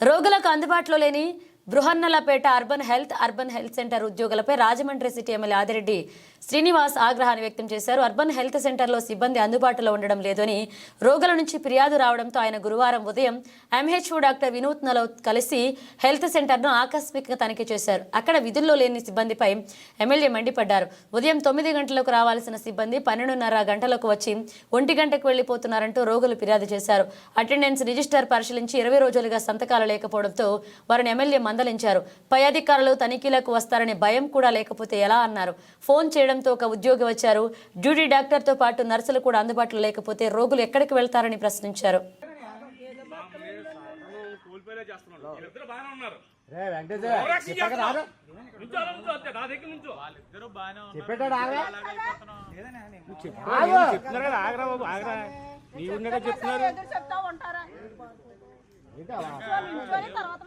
రోగులకు అందుబాటులో లేని Bruhannalapeta urban health urban health centre ఉద్యోగులపై Rajahmundry city MLA Adireddy Srinivas ఆగ్రహాన్ని వ్యక్తం చేశారు. అర్బన్ హెల్త్ సెంటర్లో సిబ్బంది అందుబాటులో ఉండడం లేదని రోగుల నుంచి ఫిర్యాదు రావడంతో ఆయన గురువారం ఉదయం ఎంహెచ్ఓ డాక్టర్ వినూత్ నలౌత్ కలిసి హెల్త్ సెంటర్ను ఆకస్మికంగా తనిఖీ చేశారు. అక్కడ విధుల్లో లేని సిబ్బందిపై ఎమ్మెల్యే మండిపడ్డారు. ఉదయం తొమ్మిది గంటలకు రావాల్సిన సిబ్బంది పన్నెండున్నర గంటలకు వచ్చి ఒంటి గంటకు వెళ్ళిపోతున్నారంటూ రోగులు ఫిర్యాదు చేశారు. అటెండెన్స్ రిజిస్టర్ పరిశీలించి ఇరవై రోజులుగా సంతకాలు లేకపోవడంతో వారిని ఎమ్మెల్యే మందలించారు పై అధికారులు తనిఖీలకు వస్తారనే భయం కూడా లేకపోతే ఎలా అన్నారు. ఫోన్ చేయడంతో ఒక ఉద్యోగి వచ్చారు. డ్యూటీ డాక్టర్తో పాటు నర్సులు కూడా అందుబాటులో లేకపోతే రోగులు ఎక్కడికి వెళ్తారని ప్రశ్నించారు. చెప్తున్నారు.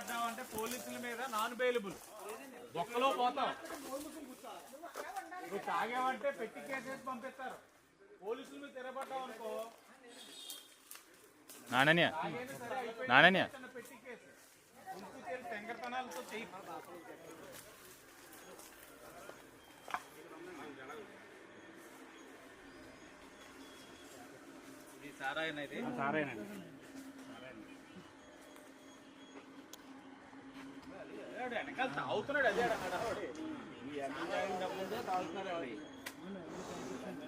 తిరగబడ్డామంటే పోలీసుల మీద నాన్ బెయిలబుల్ బొక్కలో పోతాం నువ్వు తాగావంటే పెట్టి కేసేసి పంపిస్తారు. పోలీసుల మీద తిరగబడ్డావు అనుకో నానన్య నానన్య. చిన్న పెట్టి కేసు ఉంచి తేలి తెంగరతనాలతో చెయ్యి. ఇది సారాయన ఇది సారేనండి వెనకాల తాగుతున్నాడు అదే హడావుడి.